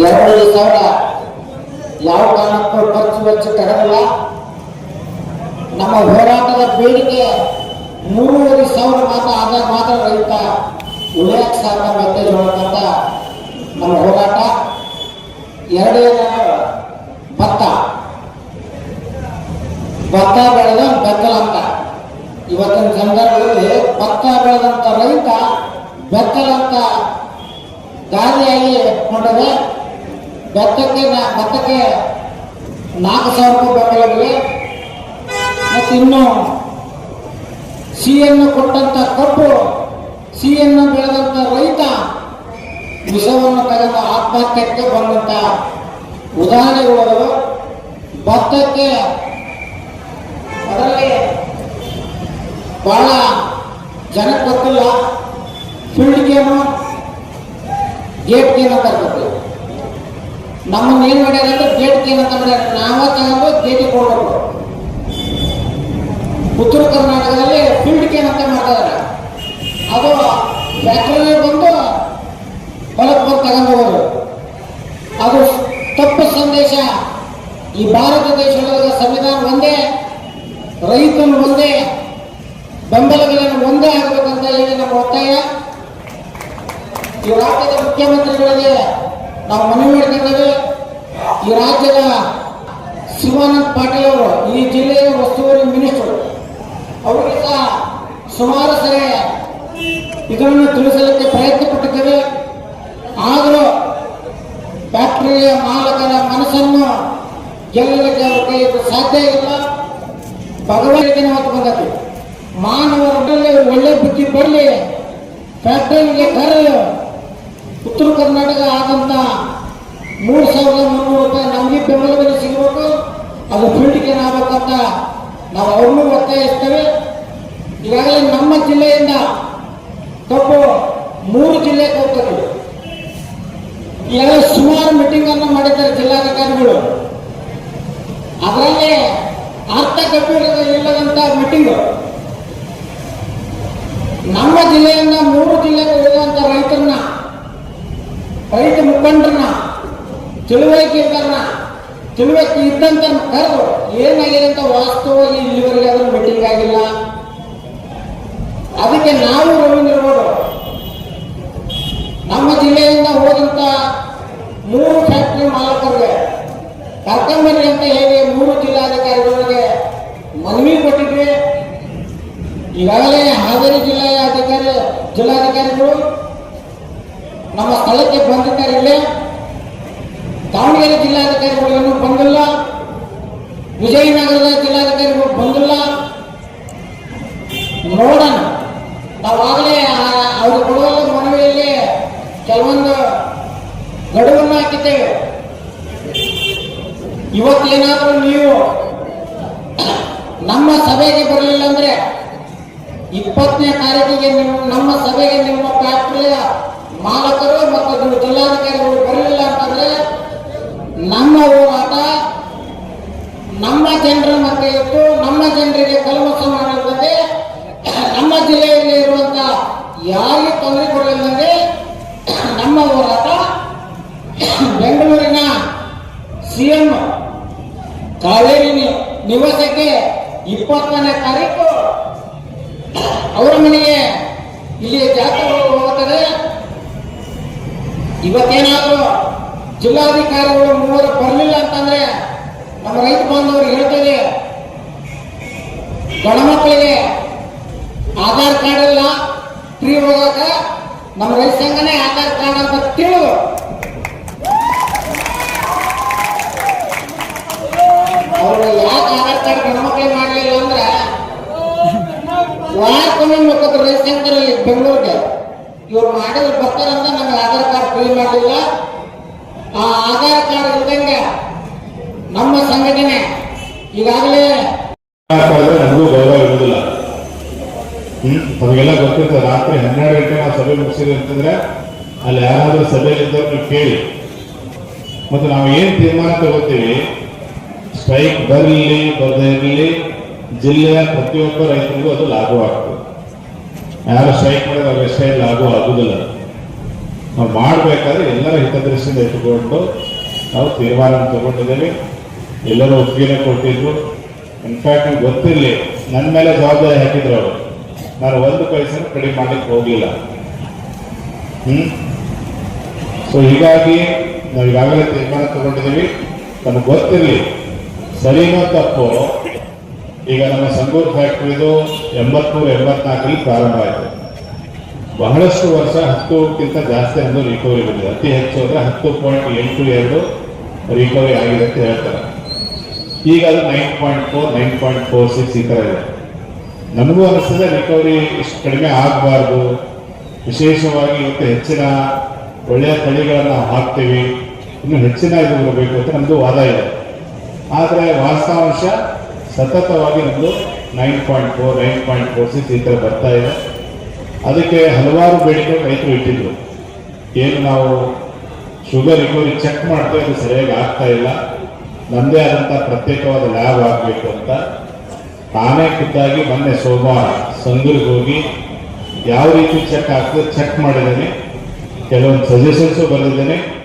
ಎರಡೂವರೆ ಸಾವಿರ. ಯಾವ ಕಾರಣಕ್ಕೂ ಖರ್ಚು ವೆಚ್ಚ ತಗಲ್ಲ ನಮ್ಮ ಹೋರಾಟದ ಬೇಡಿಕೆ ಮೂರುವರೆ ಸಾವಿರ ಮಾತ್ರ ಆದಾಗ ಮಾತ್ರ ರೈತ ಉಳಿಯಕ್ಕೆ ಸಾಧ್ಯ ಮತ್ತೆ ಹೊರತಂತ ನಮ್ಮ ಹೋರಾಟ. ಎರಡೇ ಭತ್ತ. ಭತ್ತ ಬೆಳೆದ ಬೆತ್ತಲ ಅಂತ. ಇವತ್ತಿನ ಸಂದರ್ಭದಲ್ಲಿ ಭತ್ತ ಬೆಳೆದಂತ ರೈತ ಬೆತ್ತಲಂತ ದಾರಿಯಾಗಿ ಕೊಂಡರೆ ಭತ್ತಕ್ಕೆ ಭತ್ತಕ್ಕೆ ನಾಲ್ಕು ಸಾವಿರ ರೂಪಾಯಿ ಬೆಲೆ ಮತ್ತು ಇನ್ನು ಸಿಹಿಯನ್ನು ಕೊಟ್ಟಂತ ಕಬ್ಬು, ಸಿಹಿಯನ್ನು ಬೆಳೆದಂತ ರೈತ ವಿಷವನ್ನು ತೆಗೆದ ಆತ್ಮಹತ್ಯಕ್ಕೆ ಬಂದಂತ ಉದಾಹರಣೆಗಳು. ಭತ್ತಕ್ಕೆ ಅದರಲ್ಲಿ ಬಹಳ ಜನಕ್ಕೆ ಗೊತ್ತಿಲ್ಲ ಫೀಲ್ಡ್ ಗೇಮು, ಗೇಟ್ ಗೇಮ್ ಅಂತ ನಮ್ಮನ್ನ ಏನ್ ಮಾಡ್ಯಾರ ಗೇಟ್ ಅಂತ ಮಾಡ್ಯಾರ ನಾವ ತಗೊಂಡು ಗೇಟಿಗೆ ಕೊಡ್ಬೇಕು ಉತ್ತರ ಕರ್ನಾಟಕದಲ್ಲಿ ಫೀಲ್ಡ್ ಗೇಮ್ ಅಂತ ಮಾಡ್ತಾರೆ. ಅದು ಫ್ಯಾಕ್ಟರಿ ಬಂದು ಹೊಲಕ್ಕೆ ಬಂದು ಅದು ತಪ್ಪು ಸಂದೇಶ. ಈ ಭಾರತ ದೇಶದೊಳಗೆ ಸಂವಿಧಾನ ಒಂದೇ ರೈತನು ಒಂದೇ, ಬೆಂಬಲಗಳನ್ನು ಒಂದೇ ಆಗಬೇಕಂತ ಹೇಳಿ ನಮ್ಮ ಒತ್ತಾಯ. ಈ ರಾಜ್ಯದ ಮುಖ್ಯಮಂತ್ರಿಗಳಿಗೆ ನಾವು ಮನವಿ ಮಾಡ್ತಿದ್ದೇವೆ ಈ ರಾಜ್ಯದ ಶಿವಾನಂದ್ ಪಾಟೀಲ್ ಅವರು, ಈ ಜಿಲ್ಲೆಯ ಉಸ್ತುವಾರಿ ಮಿನಿಸ್ಟರ್. ಅವರಿಗೆ ಸಹ ಸುಮಾರು ಸರಿ ಇದನ್ನು ತಿಳಿಸಲಿಕ್ಕೆ ಪ್ರಯತ್ನ ಪಟ್ಟಿದ್ದೇವೆ ಆದರೂ ಫ್ಯಾಕ್ಟರಿಯ ಮಾಲಕರ ಮನಸ್ಸನ್ನು ಗೆಲ್ಲಲಿಕ್ಕೆ ಅವ್ರ ಕೈಯಲ್ಲಿ ಸಾಧ್ಯ ಇಲ್ಲ. ಭಗವಂತನ ಮಾತು ಬಂದದ್ದು ಮಾನವರಲ್ಲಿ ಒಳ್ಳೆ ಬುದ್ಧಿ ಬರಲಿ ಫ್ಯಾಕ್ಟರಿಗೆ ಕರೆದು ಉತ್ತರ ಕರ್ನಾಟಕ ಆದಂಥ ಮೂರು ಸಾವಿರದ ಮುನ್ನೂರು ರೂಪಾಯಿ ನಮಗೆ ಬೆಂಬಲ ಬೆಲೆ ಸಿಗಬೇಕು. ಅದು ಫೀಲ್ಡ್ಗೆ ಆಗಬೇಕಂತ ನಾವು ಅವ್ರನ್ನೂ ಒತ್ತಾಯಿಸ್ತೇವೆ. ಈಗಾಗಲೇ ನಮ್ಮ ಜಿಲ್ಲೆಯಿಂದ ಕಬ್ಬು ಮೂರು ಜಿಲ್ಲೆಗೆ ಹೋಗ್ತದೆ ಈಗಾಗಲೇ ಸುಮಾರು ಮೀಟಿಂಗ್ ಅನ್ನು ಮಾಡಿದ್ದಾರೆ ಜಿಲ್ಲಾಧಿಕಾರಿಗಳು. ಅದರಲ್ಲಿ ಅರ್ಥ ಗಂಭೀರ ಇಲ್ಲದಂತ ಮೀಟಿಂಗ್ ನಮ್ಮ ಜಿಲ್ಲೆಯಿಂದ ಮೂರು ಜಿಲ್ಲೆಗೆ ಹೋಗುವಂತ ರೈತರನ್ನ ರೈತ ಮುಖಂಡರನ್ನ ತಿಳುವಳಿಕೆ ಇದ್ದಾರನ್ನ ತಿಳುವಳಿಕೆ ಇದ್ದಂತ ಕರೆದು ಏನಾಗಿದೆ ಅಂತ ವಾಸ್ತವವಾಗಿ ಇಲ್ಲಿವರೆಗೆ ಅದನ್ನು ಮೀಟಿಂಗ್ ಆಗಿಲ್ಲ. ಅದಕ್ಕೆ ನಾವು ರವೀಂದ್ರಗೌಡರು ನಮ್ಮ ಜಿಲ್ಲೆಯಿಂದ ಹೋದಂತ ಮೂರು ಫ್ಯಾಕ್ಟರಿ ಮಾಲಕರಿಗೆ ಕರ್ಕೊಂಡ್ಬನ್ನಿ ಅಂತ ಹೇಳಿ ಮೂರು ಜಿಲ್ಲಾಧಿಕಾರಿಗಳಿಗೆ ಮನವಿ ಕೊಟ್ಟಿದ್ವಿ. ಈಗಾಗಲೇ ಹಾವೇರಿ ಜಿಲ್ಲೆಯ ಅಧಿಕಾರಿ ಜಿಲ್ಲಾಧಿಕಾರಿಗಳು ನಮ್ಮ ಸ್ಥಳಕ್ಕೆ ಬಂದಿದ್ದಾರೆ ಇಲ್ಲೇ. ದಾವಣಗೆರೆ ಜಿಲ್ಲಾಧಿಕಾರಿಗಳು ಇನ್ನೂ ಬಂದಿಲ್ಲ. ವಿಜಯನಗರದ ಜಿಲ್ಲಾಧಿಕಾರಿಗಳು ಬಂದಿಲ್ಲ. ನೋಡೋಣ. ನಾವಾಗಲೇ ಅವರು ಕೊಡುವ ಮನವಿಯಲ್ಲಿ ಕೆಲವೊಂದು ಗಡುವನ್ನು ಹಾಕಿದ್ದೇವೆ. ಇವತ್ತೇನಾದರೂ ನೀವು ನಮ್ಮ ಸಭೆಗೆ ಬರಲಿಲ್ಲ ಅಂದ್ರೆ ಇಪ್ಪತ್ತನೇ ತಾರೀಕಿಗೆ ನಿಮ್ಮ ನಮ್ಮ ಸಭೆಗೆ ನಿಮ್ಮ ಫ್ಯಾಕ್ಟರಿಯ ಮಾಲಕರು ಮತ್ತು ಜಿಲ್ಲಾಧಿಕಾರಿಗಳು ಬರಲಿಲ್ಲ ಅಂತಂದ್ರೆ ನಮ್ಮ ಹೋರಾಟ, ನಮ್ಮ ಜನರ ಮಧ್ಯೆ ಇಟ್ಟು ನಮ್ಮ ಜನರಿಗೆ ಕಲ್ಮಸ ಮಾಡಿದಂತೆ ನಮ್ಮ ಜಿಲ್ಲೆಯಲ್ಲಿ ಇರುವಂತ ಯಾರಿಗೆ ತೊಂದರೆ ಕೊಡಲಿಲ್ಲದೆ ನಮ್ಮ ಹೋರಾಟ ಬೆಂಗಳೂರಿನ ಸಿಎಂ ಕಾವೇರಿ ನಿವಾಸಕ್ಕೆ ಇಪ್ಪತ್ತನೇ ತಾರೀಕು ಅವರ ಮನೆಗೆ ಇಲ್ಲಿ ಜಾತ್ರೆಗಳು ಹೋಗುತ್ತದೆ. ಇವತ್ತೇನಾದ್ರೂ ಜಿಲ್ಲಾಧಿಕಾರಿಗಳು ಮೂವರು ಬರಲಿಲ್ಲ ಅಂತಂದ್ರೆ ನಮ್ಮ ರೈತ ಬಾಂಧವರು ಹೇಳ್ತೇವೆ ಗಣಮಕ್ಕಳಿಗೆ ಆಧಾರ್ ಕಾರ್ಡ್ ಇಲ್ಲ, ಫ್ರೀ ಹೋಗಾಕ ನಮ್ಮ ರೈತ ಸಂಘನೇ ಆಧಾರ್ ಕಾರ್ಡ್ ಅಂತ ತಿಳಿದು ಅವರು ಯಾಕೆ ಆಧಾರ್ ಕಾರ್ಡ್ ಗಣಮಕ್ಕಳಿಗೆ ಮಾಡಲಿಲ್ಲ ಅಂದ್ರೆ ವಾರಕ್ಕೊಮ್ಮೆ ಮುಖದ ರೈತ ಸಂಘದಲ್ಲಿ ಬೆಂಗಳೂರಿಗೆ ಇವ್ರು ಮಾಡಿದ್ರು ಬರ್ತಾರಂತ ನಮ್ಗೆ ಆಧಾರ್ ಕಾರ್ಡ್ ಫ್ರೀ ಮಾಡಲಿಲ್ಲ. ಆ ಆಧಾರ್ ಕಾರ್ಡ್ ಇಲ್ದಂಗೆ ನಮ್ಮ ಸಂಘಟನೆ ಈಗಾಗಲೇ ನಮಗೂ ಗೌರವ ಇರುವುದಿಲ್ಲ. ನಮಗೆಲ್ಲ ಗೊತ್ತಿರ್ತದೆ ರಾತ್ರಿ ಹನ್ನೆರಡು ಗಂಟೆ ನಾವು ಸಭೆ ಮುಗಿಸಿದ್ವಿ ಅಂತಂದ್ರೆ ಅಲ್ಲಿ ಯಾರಾದರೂ ಸಭೆಯಲ್ಲಿದ್ದವ್ರು ನೀವು ಕೇಳಿ. ಮತ್ತು ನಾವು ಏನು ತೀರ್ಮಾನ ತಗೋತೀವಿ? ಸ್ಟ್ರೈಕ್ ಬರಲಿ ಬರದೇ ಇರಲಿ, ಜಿಲ್ಲೆಯ ಪ್ರತಿಯೊಬ್ಬ ರೈತರಿಗೂ ಅದು ಲಾಭವಾಗ್ತದೆ. ಯಾರು ಸ್ಟ್ರೈಕ್ ಮಾಡಿದ್ರೆ ಅವ್ರಿಗೆ ಎಷ್ಟೇ ಆಗುವ ಆಗುದಿಲ್ಲ ನಾವು ಮಾಡಬೇಕಾದ್ರೆ ಎಲ್ಲರ ಹಿತದೃಷ್ಟಿಯಿಂದ ಇಟ್ಟುಕೊಂಡು ನಾವು ತೀರ್ಮಾನ ತಗೊಂಡಿದ್ದೇವೆ. ಎಲ್ಲರೂ ಒಪ್ಪಿಗೆ ಕೊಟ್ಟಿದ್ರು. ಇನ್ಫ್ಯಾಕ್ಟ್ ನಿಮ್ಗೆ ಗೊತ್ತಿರಲಿ ನನ್ನ ಮೇಲೆ ಜವಾಬ್ದಾರಿ ಹಾಕಿದ್ರು ಅವರು. ನಾನು ಒಂದು ಪೈಸೆನೂ ಕಡಿಮೆ ಮಾಡಲಿಕ್ಕೆ ಹೋಗಲಿಲ್ಲ. ಹ್ಮ್? ಸೊ ಹೀಗಾಗಿ ನಾವು ಈಗಾಗಲೇ ತೀರ್ಮಾನ ತಗೊಂಡಿದ್ದೀವಿ. ನಮಗೆ ಗೊತ್ತಿರಲಿ, ಸರಿನೋ ತಪ್ಪು ಈಗ ನಮ್ಮ ಸಂಗೂರ್ ಫ್ಯಾಕ್ಟ್ರಿದು ಎಂಬತ್ಮೂರು ಎಂಬತ್ನಾಲ್ಕರಲ್ಲಿ ಪ್ರಾರಂಭ ಆಯಿತು. ಬಹಳಷ್ಟು ವರ್ಷ ಹತ್ತುಕ್ಕಿಂತ ಜಾಸ್ತಿ ಅಂದರೆ ರಿಕವರಿ ಬಂದಿದೆ. ಅತಿ ಹೆಚ್ಚು ಅಂದರೆ ಹತ್ತು ಪಾಯಿಂಟ್ ಎಂಟು ಎರಡು ರಿಕವರಿ ಆಗಿದೆ ಅಂತ ಹೇಳ್ತಾರೆ. ಈಗ ಅದು nine point four, nine point four six ಈ ಥರ ಇದೆ. ನನಗೂ ಅನಿಸ್ತದೆ ರಿಕವರಿ ಇಷ್ಟು ಕಡಿಮೆ ಆಗಬಾರ್ದು. ವಿಶೇಷವಾಗಿ ಇವತ್ತು ಹೆಚ್ಚಿನ ಒಳ್ಳೆಯ ತಳಿಗಳನ್ನು ಹಾಕ್ತೀವಿ. ಇನ್ನು ಹೆಚ್ಚಿನ ಇದು ಬರಬೇಕು ಅಂತ ನಮ್ಮದು ವಾದ ಇದೆ. ಆದರೆ ವಾಸ್ತವಾಂಶ ಸತತವಾಗಿ ನಮ್ಮದು nine point four nine point four six ಈ ಥರ ಬರ್ತಾ ಇದೆ. ಅದಕ್ಕೆ ಹಲವಾರು ಬೇಡಿಕೆ ರೈತರು ಇಟ್ಟಿದ್ರು. ಏನು ನಾವು ಶುಗರ್ ರಿಕವರಿ ಚೆಕ್ ಮಾಡ್ತೇವೆ ಅದು ಸರಿಯಾಗಿ ಆಗ್ತಾ ಇಲ್ಲ. ನಮ್ಮದೇ ಆದಂಥ ಪ್ರತ್ಯೇಕವಾದ ಲ್ಯಾಬ್ ಆಗಬೇಕು ಅಂತ. ತಾನೇ ಖುದ್ದಾಗಿ ಮೊನ್ನೆ ಸೋಮವಾರ ಸಂಗೂರಿಗೆ ಹೋಗಿ ಯಾವ ರೀತಿ ಚೆಕ್ ಆಗ್ತದೆ ಚೆಕ್ ಮಾಡಿದ್ದೇನೆ. ಕೆಲವೊಂದು ಸಜೆಷನ್ಸು ಬರೆದಿದ್ದೇನೆ.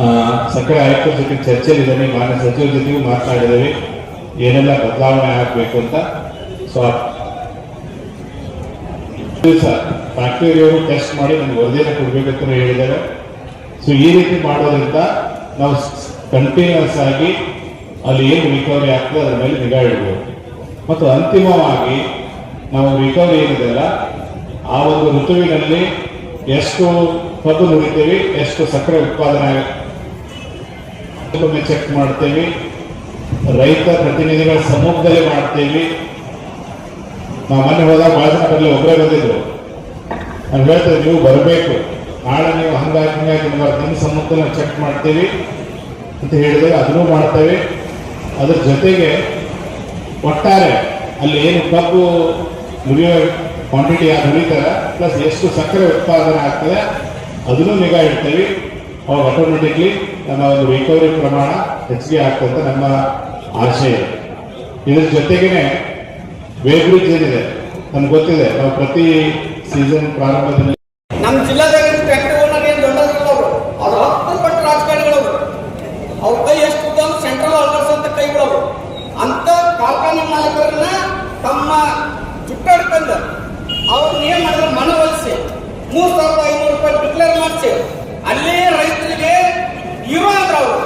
ಆ, ಸಕ್ಕರೆ ಆಯುಕ್ತರ ಜೊತೆ ಚರ್ಚೆಯಲ್ಲಿದ್ದೇನೆ ಮಾನ್ಯ ಸಚಿವರ ಜೊತೆಗೂ ಮಾತನಾಡಿದ್ದೇವೆ ಏನೆಲ್ಲ ಬದಲಾವಣೆ ಆಗಬೇಕು ಅಂತ ಸೊ ಫ್ಯಾಕ್ಟರಿಯವರು ಟೆಸ್ಟ್ ಮಾಡಿ ನಮ್ಗೆ ವರದಿಯನ್ನು ಕೊಡಬೇಕಂತ ಹೇಳಿದ್ದಾರೆ. ಸೊ ಈ ರೀತಿ ಮಾಡೋದ್ರಿಂದ ನಾವು ಕಂಟಿನ್ಯೂಸ್ ಆಗಿ ಅಲ್ಲಿ ಏನು ರಿಕವರಿ ಆಗ್ತದೆ, ಅದರ ಮೇಲೆ ನಿಗಾ ಇಡಬಹುದು ಮತ್ತು ಅಂತಿಮವಾಗಿ ನಾವು ರಿಕವರಿ ಏನಿದೆಯಲ್ಲ ಆ ಒಂದು ಋತುವಿನಲ್ಲಿ ಎಷ್ಟು ಕಬ್ಬು ನುಡಿತೀವಿ, ಎಷ್ಟು ಸಕ್ಕರೆ ಉತ್ಪಾದನೆ ಚೆಕ್ ಮಾಡ್ತೇವೆ. ರೈತ ಪ್ರತಿನಿಧಿಗಳ ಸಮ್ಮುಖದಲ್ಲಿ ಮಾಡ್ತೀವಿ. ನಾವು ಮೊನ್ನೆ ಹೋದಾಗ ಭಾಳ ಜನ ಒಬ್ಬರೇ ಬಂದಿದ್ರು. ನಾನು ಹೇಳ್ತೇವೆ, ನೀವು ಬರಬೇಕು. ನಾಳೆ ನೀವು ಹಂಗಾಗಿ ಹಂಗಾಗಿ ನಿಮ್ಮ ಸಮ್ಮುಖದಲ್ಲಿ ಚೆಕ್ ಮಾಡ್ತೀವಿ ಅಂತ ಹೇಳಿದ್ರೆ ಅದನ್ನು ಮಾಡ್ತೇವೆ. ಅದ್ರ ಜೊತೆಗೆ ಒಟ್ಟಾರೆ ಅಲ್ಲಿ ಏನು ಕಬ್ಬು ಮುರಿಯೋ ಕ್ವಾಂಟಿಟಿ ಯಾರು ಹುರಿತಾರೆ ಪ್ಲಸ್ ಎಷ್ಟು ಸಕ್ಕರೆ ಉತ್ಪಾದನೆ ಆಗ್ತದೆ, ಅದನ್ನು ನಿಗಾ ಇಡ್ತೇವೆ. ಅವಾಗ ಆಟೋಮೆಟಿಕ್ಲಿ ನಮ್ಮ ಒಂದು ರಿಕವರಿ ಪ್ರಮಾಣ ಹೆಚ್ಚಿಗೆ ಆಗ್ತದೆ ಅಂತ ನಮ್ಮ ಆಶಯ ಇದ್ರ ಜೊತೆಗೇನೆ ವೇಬ್ರಿಡ್ಜ್ ಏನಿದೆ ನಮ್ಗೆ ಗೊತ್ತಿದೆ, ನಾವು ಪ್ರತಿ ಸೀಸನ್ ಪ್ರಾರಂಭದಲ್ಲಿ ನಮ್ಮ ಜಿಲ್ಲಾದಾಗ ಅವ್ರು. ಹತ್ತು ಪಟ್ಟು ರಾಜಕಾರಣಿಗಳವರು ಅವ್ರ. ಕೈ ಎಷ್ಟು ಸೆಂಟ್ರಲ್ ಆರ್ಡರ್ಸ್ ಅಂತ ಕೈ ಬಿಡೋರು ಅಂತ ಕಾರ್ಖಾನೆ ಮಾಲೀಕರನ್ನ ತಮ್ಮ ಚುಟ್ಟಾಡ್ಕೊಂಡು ಅವ್ರನ್ನ ಏನ್ ಮಾಡಿದ್ರು ಮನವೊಲಿಸಿ ಮೂರ್ ಸಾವಿರದ ಐನೂರು ರೂಪಾಯಿ ಡಿಕ್ಲೇರ್ ಮಾಡಿಸಿ, ಅಲ್ಲೇ ರೈತರಿಗೆ ಹೀರೋ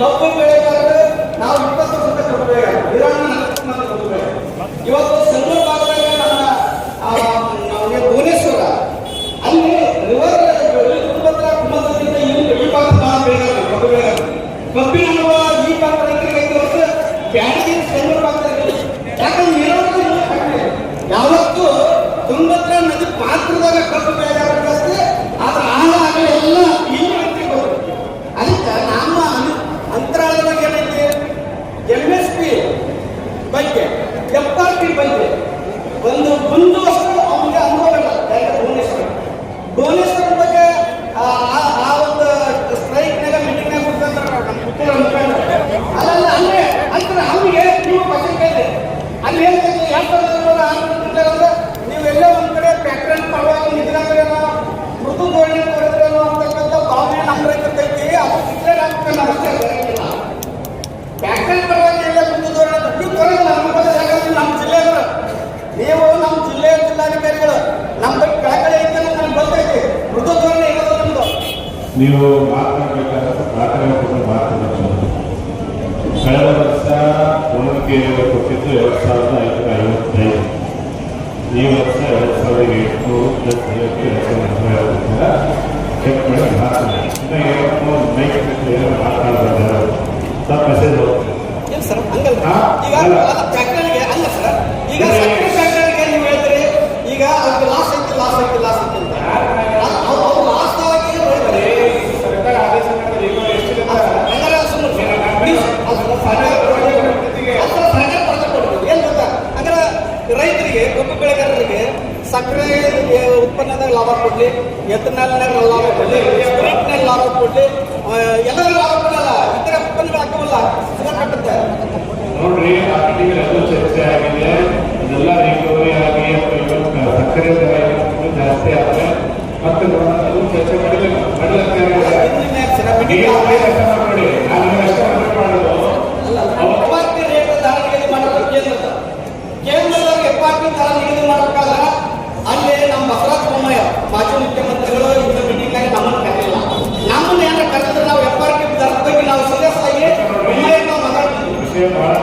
தப்பு ನೀವು ಮಾತನಾಡಬೇಕಾದ ಮಾತನಾಡಬೇಕು ಮಾತನಾಡಬಹುದು ಕಳೆದ ವರ್ಷ ಉನ್ನತಿಯನ್ನು ಕೊಟ್ಟಿದ್ದು ಎರಡು ಸಾವಿರದ ಈ ವರ್ಷ ಎರಡು ಸಾವಿರದ ಎಂಟುನೂರು ಪ್ಲಸ್ ಐವತ್ತು ಎರಡು ಸಾವಿರದ ಚೆಕ್ ಮಾಡಿ ಇನ್ನು ಏನೋ ಹೋಗ್ತದೆ ಇಲ್ಲ ಸರ್? ಈಗ ಲಾಸ್ ಆಯ್ತು ಅಲ್ಲ ಸರ್ ಈಗ ಇಲ್ಲ. ಸಕ್ಕರೆ ಫ್ಯಾಕ್ಟರಿಗೆ ನೀವು ಹೇಳ್ತೀರಿ ಈಗ ಅವ್ರಿಗೆ ಲಾಸ್ ಐತಿ ಲಾಸ್ ಐತಿ ಲಾಸ್ ಐತಿ ಅಂತ ಅವ್ರು ಅವ್ರು ಲಾಸ್ ಆಗಿ ಹೇಳ್ತಾರೆ ಸರ್ಕಾರ ಆದೇಶ ಮಾಡಿದ್ರೆ ಈಗ ಎಷ್ಟಿದೆ ಹಂಗಾರೆ ಸುಮ್ಮನೆ please, ಅದು ಸರ್ಕಾರ ಅದು ಸರ್ಕಾರ ಪ್ರಾಜೆಕ್ಟ್ ಕೊಡ್ಬೇಕು ಏನ್ ಗೊತ್ತಾ ಹಂಗಾರೆ ರೈತರಿಗೆ ಕಬ್ಬು ಬೆಳೆಗಾರರಿಗೆ ಸಕ್ಕರೆ ಉತ್ಪನ್ನದಾಗ ಲಾಭ ಕೊಡ್ಲಿ ಎಥನಾಲ್ನಾಗ ಲಾಭ ಕೊಡ್ಲಿ ಸ್ಪಿರಿಟ್ನಲ್ಲಿ ಲಾಭ ಕೊಡ್ಲಿ ಎಲ್ಲರೂ ಲಾಭ ಕೊಡಲ್ಲ ಇತರ ಉತ್ಪನ್ನಗಳು ಹಾಕವಲ್ಲ ಸುಧಾರ ಕಟ್ಟುತ್ತೆ ನೋಡ್ರಿ ಮಾರ್ಕೆಟಿಂಗ್ ಎಲ್ಲ ಚರ್ಚೆ ಆಗಿದೆ ಇದೆಲ್ಲ ರಿಕವರಿ ಆಗಿ ಅಥವಾ ಇವತ್ತು ಸಕ್ಕರೆ ದರ ಜಾಸ್ತಿ ಆದರೆ ಮತ್ತೆ ಅದು ಚರ್ಚೆ ಮಾಡಿದ್ರೆ ಮಾಡಿ ನಾನು ಅಷ್ಟೇ ಮಾಡೋದು ಎಫ್ಆರ್ಪಿ ರೇಟ್ ದರ ನಿಗದಿ ಮಾಡಬೇಕು ಕೇಂದ್ರದ ಕೇಂದ್ರದವ್ರಿಗೆ ಎಫ್ಆರ್ಪಿ ದರ ನಿಗದಿ ಮಾಡಬೇಕಾದ್ರ ಅಲ್ಲಿ ನಮ್ಮ ಬಸವರಾಜ ಬೊಮ್ಮಾಯಿ ಮಾಜಿ ಮುಖ್ಯಮಂತ್ರಿಗಳು ಇಂಥ ನಮ್ಮನ್ನು ಕರೆಯಲ್ಲ ನಮ್ಮನ್ನ ಏನಾರ ಕರೆದ್ರೆ ನಾವು ಎಫ್ಆರ್ಪಿ ದರದ ಬಗ್ಗೆ ನಾವು ಸೀರಿಯಸ್ ಆಗಿ ಬೊಮ್ಮಾಯಿ ನಾವು ಮಾತಾಡ್ತೀವಿ ಬಹಳ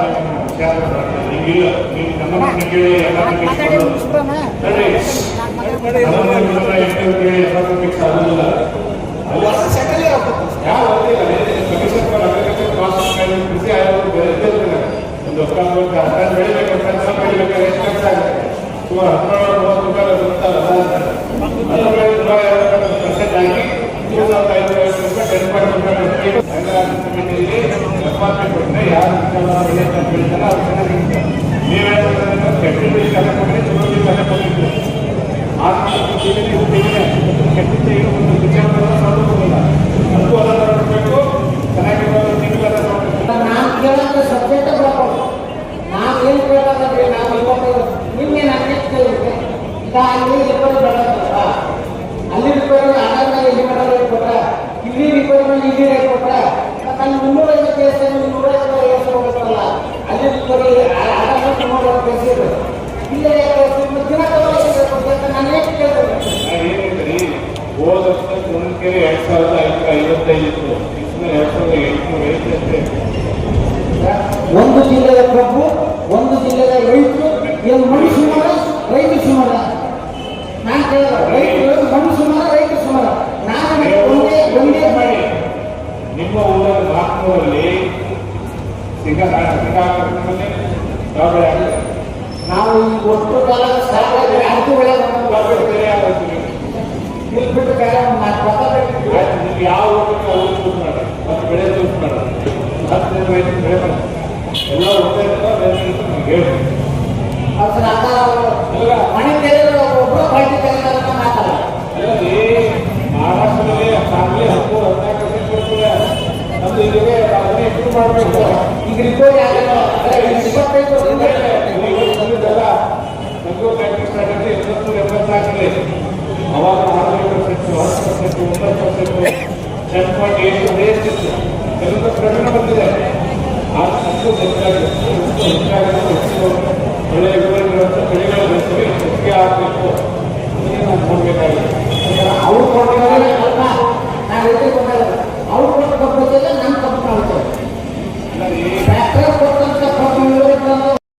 ಪರ್ಸೆಂಟ್ ಆಗಿ ಐನೂರ ಐವತ್ತು ರೂಪಾಯಿ ಟೆನ್ ಪಾಯಿಂಟ್ ನೀವೇ ಕೆಟ್ಟ ಬೀಜ ಕಲೆ ಕೊಟ್ಟರೆ ಚಲೋ ಕಲೆ ಕೊಟ್ಟಿದ್ರು ಆ ಕೆಟ್ಟ ಈಗ ಒಂದು ವಿಚಾರ ನೋಡೋದಿಲ್ಲ ಅದಕ್ಕೂ ಅದನ್ನು ನೋಡಬೇಕು ಚೆನ್ನಾಗಿರೋ ನಾವು ಏನು ಕೇಳೋದಂದ್ರೆ ನಾವು ಇವತ್ತು ನಿನ್ನೆ ನಾನು ಕೇಳಿದ್ದೆ ಈಗ ಅಲ್ಲಿ ಇಲ್ಲಿ ಮಾಡೋದು ಕೊಟ್ಟ ಇಲ್ಲಿ ರಿಪೇರಿ ಕೊಟ್ಟ ಅಲ್ಲಿ ಮುನ್ನೂರೈವತ್ತು ಕೇಸ್ ಮುನ್ನೂರೈವತ್ತು ಕೇಸ್ ಹೋಗುತ್ತಲ್ಲ ಅಲ್ಲಿ ಬರೀ ಆಗಾಗ ಮುನ್ನೂರೈವತ್ತು ಕೇಸ್ ಇದೆ ಇಲ್ಲೇ ದಿನ ನಾನು ಏನು ಕೇಳಿದೆ ಏನಂದ್ರಿ ಹೋದ ವರ್ಷ ಗುಣಕೆರೆ ಎರಡ್ ಸಾವಿರದ ಐನೂರ ಐವತ್ತೈದು ಇತ್ತು. ಎರಡು ಸಾವಿರದ ಎಂಟುನೂರ ಐವತ್ತೈದು. ಒಂದು ಜಿಲ್ಲೆಯ ಕಬ್ಬು ನಾವು ಈ ಒಟ್ಟು ಕಾಲದ ಸಾವಿರ ಅರ್ಧ ಬೆಳೆ ಯಾವ ಬೆಳೆ ಆಗುತ್ತೆ ನಿಮಗೆ? ಇಲ್ಲಿ ಬಿಟ್ಟು ಬೇರೆ ನಾಲ್ಕು ಬೇಕು. ಆಯ್ತು, ನೀವು ಯಾವ ಚೂಸ್ ಮಾಡಿ ಮತ್ತೆ ಬೆಳೆ ಚೂಸ್ ಮಾಡಿ ಹತ್ತು ಬೆಳೆ ಎಲ್ಲ ಒಂದೇ ಇರ್ತದೆ, ನಿಮ್ಗೆ ಹೇಳಿ ಅವರು ಕೇಳಿದ್ರೆ ಒಬ್ಬರು ಪಾರ್ಟಿ ಕೇಳಿದ್ರೆ ಮಾತಾಡ ಅಲ್ಲದೆ ಮಹಾರಾಷ್ಟ್ರದಲ್ಲಿ ಸಾಂಗ್ಲಿ ಹತ್ತು ಮಾಡಬೇಕು ಅವಾಗ ಆರು ಪರ್ಸೆಂಟ್ ಹತ್ತು ಪರ್ಸೆಂಟ್ ಒಂಬತ್ತು ಪರ್ಸೆಂಟ್ ಟೆನ್ ಪಾಯಿಂಟ್ ಏಟ್ ಬೇಸಿತ್ತು ಕೆಲವೊಂದು ಪ್ರಕರಣ ಬಂದಿದೆ ಆ ಸಂಖ್ಯೆ ಹೆಚ್ಚು ಒಳ್ಳೆಯ ಬೆಳೆಗಳು ಹೆಚ್ಚಿಗೆ ಆಗಬೇಕು. ನಾವು ನೋಡಬೇಕಾಗಿದೆ ಅವ್ರು ಕೊಡೋ